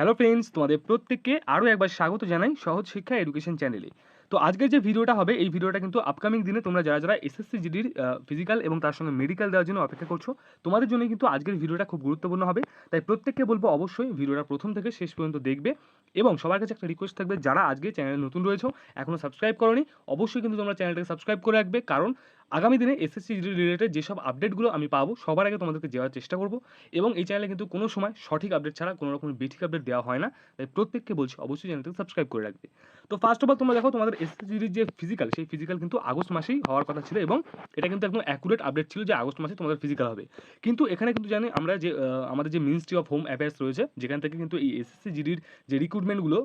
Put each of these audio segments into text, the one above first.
Hello friends তোমাদের প্রত্যেককে আরও একবার স্বাগত জানাই সহজ শিক্ষা এডুকেশন চ্যানেলে তো আজকের যে ভিডিওটা হবে, এই ভিডিওটা কিন্তু আপকামিং দিনে তোমরা যারা যারা এসএসসি জিডির ফিজিক্যাল এবং তার সঙ্গে মেডিকেল দেওয়ার জন্য অপেক্ষা করছ, তোমাদের জন্য কিন্তু আজকের ভিডিওটা খুব গুরুত্বপূর্ণ হবে। তাই প্রত্যেককে বলব অবশ্যই ভিডিওটা প্রথম থেকে শেষ পর্যন্ত দেখবে এবং সবার কাছে একটা রিকোয়েস্ট থাকবে, যারা আজকে চ্যানেলে নতুন রয়েছো এখনও সাবস্ক্রাইব করনি, অবশ্যই কিন্তু তোমরা চ্যানেলটাকে সাবস্ক্রাইব করে রাখবে। কারণ আগামী দিনে এসএসসি রিলেটেড যেসব আপডেটগুলো আমি পাবো, সবার আগে তোমাদেরকে দেওয়ার চেষ্টা করব এবং এই চ্যানেলে কিন্তু কোনো সময় সঠিক আপডেট ছাড়া কোনো রকম বেঠিক আপডেট দেওয়া হয় না। তাই প্রত্যেককে বলছি অবশ্যই চ্যানেলটাকে সাবস্ক্রাইব করে রাখবে। তো ফার্স্ট অফ অল তোমরা দেখো তোমাদের এসএসসির যে ফিজিক্যাল সেই ফিজিক্যাল কিন্তু আগস্ট মাসেই হওয়ার কথা ছিল এবং এটা কিন্তু একদম অ্যাকুরেট আপডেট ছিল যে আগস্ট মাসে তোমাদের ফিজিক্যাল হবে। কিন্তু এখানে কিন্তু জানি আমরা যে আমাদের যে মিনিস্ট্রি অফ হোম অ্যাফেয়ার্স রয়েছে, যেখান থেকে কিন্তু এই এসএসসি জিডির যে রিক্রুটমেন্টগুলো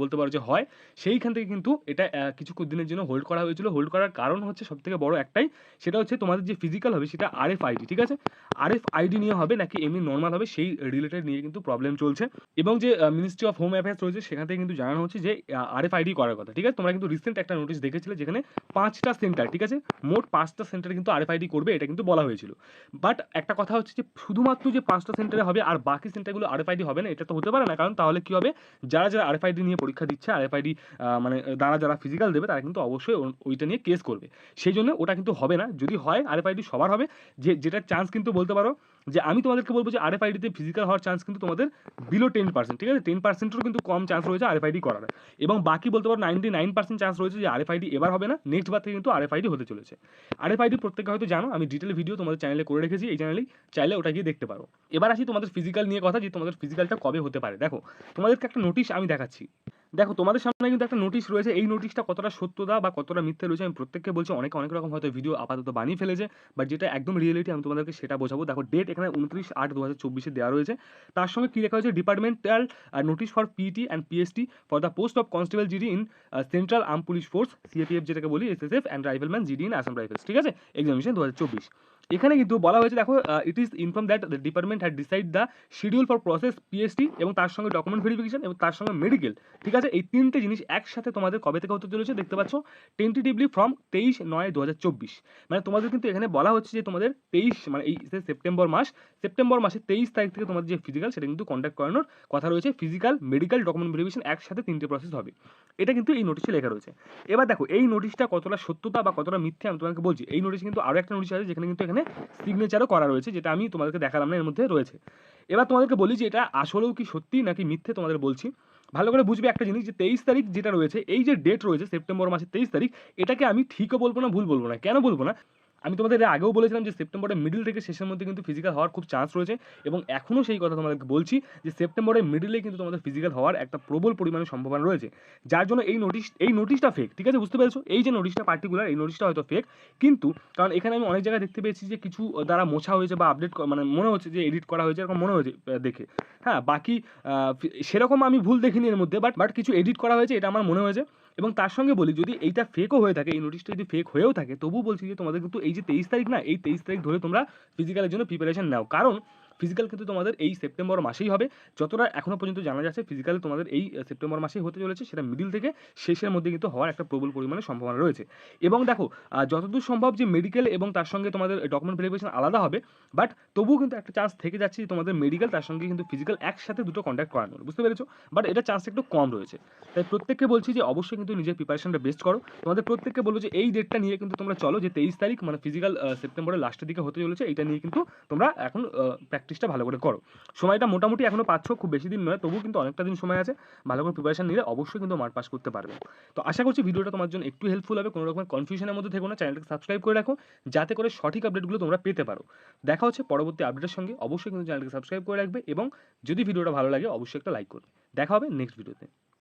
বলতে পারো যে হয়, সেইখান থেকে কিন্তু এটা কিছু দিনের জন্য হোল্ড করা হয়েছিল। হোল্ড করার কারণ হচ্ছে সবথেকে বড় একটাই সেটা হচ্ছে তোমাদের যে ফিজিক্যাল হবে সেটা আরএফ আইডি ঠিক আছে? আরএফ আইডি নিয়ে হবে নাকি এমনি নর্মাল হবে সেই রিলেটেড নিয়ে কিন্তু প্রবলেম চলছে। এবং যে মিনিস্ট্রি অফ হোম অ্যাফেয়ার্স রয়েছে সেখান থেকে কিন্তু জানানো হচ্ছে যে আরএফ আইডি করার কথা, ঠিক আছে? তোমরা কিন্তু রিসেন্ট একটা নোটিশ দেখেছিলে যেখানে পাঁচটা সেন্টার ঠিক আছে? মোট পাঁচটা সেন্টার কিন্তু আরএফ আইডি করবে, এটা কিন্তু বলা হয়েছিল। বাট একটা কথা হচ্ছে যে, শুধুমাত্র যে পাঁচটা সেন্টারে হবে আর বাকি সেন্টারগুলো আরএফ আইডি হবে না, এটা তো হতে পারে না। কারণ তাহলে কি হবে? যারা যারা আরএফ আইডি নিয়ে পরীক্ষা দিচ্ছে আরএফ আইডি মানে যারা যারা ফিজিক্যাল দেবে, তারা কিন্তু অবশ্যই ওইটা নিয়ে কেস করবে। সেই জন্য ওটা কিন্তু হবে না। যদি হয় আরএফ আইডি সবার হবে। যে যেটার চান্স কিন্তু বলতে পারো যে, আমি তোমাদেরকে বলব যে আরএফ আইডিতে ফিজিক্যাল হওয়ার চান্স কিন্তু তোমাদের বিলো টেন পার্সেন্ট ঠিক আছে? টেন পার্সেন্টেরও কিন্তু কম চান্স রয়েছে আরএফ আইডি করার। এবং বাকি বলতে পারো নাইনটি নাইন পার্সেন্ট চান্স রয়েছে যে আরএফ আইডি এবার হবে না নেক্সট বার থেকে কিন্তু আরএফ আইডি হতে চলেছে। আরএফ আইডি প্রত্যেকে হয়তো জানো, আমি ডিটেল ভিডিও তোমাদের চ্যানেলে করে রেখেছি, এই চ্যানেলেই চাইলে ওটা গিয়ে দেখতে পারো। এবার আসি তোমাদের ফিজিক্যাল নিয়ে কথা যে, তোমাদের ফিজিক্যালটা কবে হতে পারে। দেখো, তোমাদেরকে একটা নোটিশ আমি দেখাচ্ছি। দেখো, তোমাদের সামনে কিন্তু একটা নোটিশ রয়েছে। এই নোটিশটা কতটা সত্যতা বা কতটা মিথ্যে রয়েছে আমি প্রত্যেককে বলছি, অনেকে অনেক রকম হয়তো ভিডিও আপাতত বানিয়ে ফেলেছে বাট যেটা একদম রিয়েলিটি আমি তোমাদেরকে সেটা বোঝাবো। দেখো ডেট এখানে উনত্রিশ আট দু হাজার চব্বিশে দেওয়া রয়েছে। তার সঙ্গে কী লেখা হয়েছে? Departmental notice for PT and PST for the post of constable GD in central arm police force CAPF যেটাকে বলি SSF and rifleman GD in Assam rifles ঠিক আছে? এক্সামিনেশন দু হাজার চব্বিশ। এখানে কিন্তু বলা হয়েছে, দেখো it is inform that the department had decide the schedule for process PST এবং তার সঙ্গে ডকুমেন্ট ভেরিফিকেশন এবং তার সঙ্গে মেডিকেল ঠিক আছে? এই তিনটে জিনিস একসাথে তোমাদের কবে থেকে হতে চলেছে দেখতে পাচ্ছ? টেন্টেটিভলি ফ্রম তেইশ নয় দু মানে তোমাদের কিন্তু এখানে বলা হচ্ছে যে তোমাদের তেইশ মানে এই সেপ্টেম্বর মাস, সেপ্টেম্বর মাসের তেইশ তারিখ থেকে তোমাদের যে ফিজিক্যাল সেটা কিন্তু কন্ট্যাক্ট করানোর কথা রয়েছে। ফিজিক্যাল মেডিকেল ডকুমেন্ট ভেরিফিকেশন একসাথে তিনটে প্রসেস হবে। এটা কিন্তু এই নোটিশে লেখা রয়েছে। এবার দেখো, এই নোটিশটা কতটা সত্যতা বা কতটা মিথ্যে আমি তোমাকে বলছি। এই নোটিশে কিন্তু আরও একটা নোটিশ আছে, যেখানে কিন্তু এখানে সিগনেচারও করা রয়েছে, যেটা আমি তোমাদেরকে দেখালাম না, এর মধ্যে রয়েছে। এবার তোমাদেরকে বলি যে এটা আসলেও কি সত্যি নাকি মিথ্যে তোমাদের বলছি। ভালো করে বুঝবে একটা জিনিস যে তেইশ তারিখ যেটা রয়েছে, এই যে ডেট রয়েছে সেপ্টেম্বর মাসের তেইশ তারিখ, এটাকে আমি ঠিকও বলব না, ভুল বলব না। কেন বলব না? আমি তোমাদের আগেও বলেছিলাম যে সেপ্টেম্বরের মিডিল থেকে শেষের মধ্যে কিন্তু ফিজিক্যাল হওয়ার খুব চান্স রয়েছে এবং এখনও সেই কথা তোমাদেরকে বলছি যে সেপ্টেম্বরের মিডিলে কিন্তু তোমাদের ফিজিক্যাল হওয়ার একটা প্রবল পরিমাণে সম্ভাবনা রয়েছে। যার জন্য এই নোটিশ এই নোটিশটা ফেক ঠিক আছে? বুঝতে পেরেছ? এই যে নোটিশটা পার্টিকুলার এই নোটিশটা হয়তো ফেক কিন্তু কারণ এখানে আমি অনেক জায়গায় দেখতে পেয়েছি যে কিছু দ্বারা মোছা হয়েছে বা আপডেট মানে মনে হচ্ছে যে এডিট করা হয়েছে, এরকম মনে হয়েছে দেখে। হ্যাঁ বাকি সেরকম আমি ভুল দেখিনি এর মধ্যে বাট বাট কিছু এডিট করা হয়েছে, এটা আমার মনে হয়েছে। এবং তার সঙ্গে বলি, যদি এইটা ফেকও হয়ে থাকে, এই নোটিশটা যদি ফেক হয়েও থাকে তবু বলছি যে তোমাদের কিন্তু এই যে তেইশ তারিখ না, এই তেইশ তারিখ ধরে তোমরা ফিজিক্যালের জন্য প্রিপারেশন নাও। কারণ ফিজিক্যাল কিন্তু তোমাদের এই সেপ্টেম্বর মাসেই হবে। যতটা এখনও পর্যন্ত জানা যাচ্ছে ফিজিক্যাল তোমাদের এই সেপ্টেম্বর মাসেই হতে চলেছে। সেটা মিডিল থেকে শেষের মধ্যে কিন্তু হওয়ার একটা প্রবল পরিমাণে সম্ভাবনা রয়েছে। এবং দেখো যতদূর সম্ভব যে মেডিকেল এবং তার সঙ্গে তোমাদের ডকুমেন্ট ভেরিফিকেশন আলাদা হবে বাট তবুও কিন্তু একটা চান্স থেকে যাচ্ছে যে তোমাদের মেডিকেল তার সঙ্গে কিন্তু ফিজিক্যাল একসাথে দুটো কন্ট্যাক্ট করানোর। বুঝতে পেরেছ? বাট এটা চান্স একটু কম রয়েছে। তাই প্রত্যেককে বলছি যে অবশ্যই কিন্তু নিজের প্রিপারেশনটা বেস্ট করো। তোমাদের প্রত্যেককে বলব যে এই ডেটটা নিয়ে কিন্তু তোমরা চলো, যে তেইশ তারিখ মানে ফিজিক্যাল সেপ্টেম্বরের লাস্টের দিকে হতে চলেছে এটা নিয়ে কিন্তু তোমরা এখন প্র্যাকটিসটা ভালো করে করো। সময়টা মোটামুটি এখনও পাচ্ছ, খুব বেশি দিন নয়, তবুও কিন্তু অনেকটা দিন সময় আছে। ভালো করে প্রিপারেশন নিলে অবশ্যই কিন্তু মার্ক পাস করতে পারবে। তো আশা করছি ভিডিওটা তোমার জন্য একটু হেল্পফুল হবে। কোনো রকমের কনফিউশনের মধ্যে থেকো না চ্যানেলটাকে সাবস্ক্রাইব করে রাখো, যাতে করে সঠিক আপডেটগুলো তোমরা পেতে পারো। দেখা হচ্ছে পরবর্তী আপডেটের সঙ্গে। অবশ্যই কিন্তু চ্যানেলটাকে সাবস্ক্রাইব করে রাখবে এবং যদি ভিডিওটা ভালো লাগে, অবশ্যই একটা লাইক করবে। দেখা হবে নেক্সট ভিডিওতে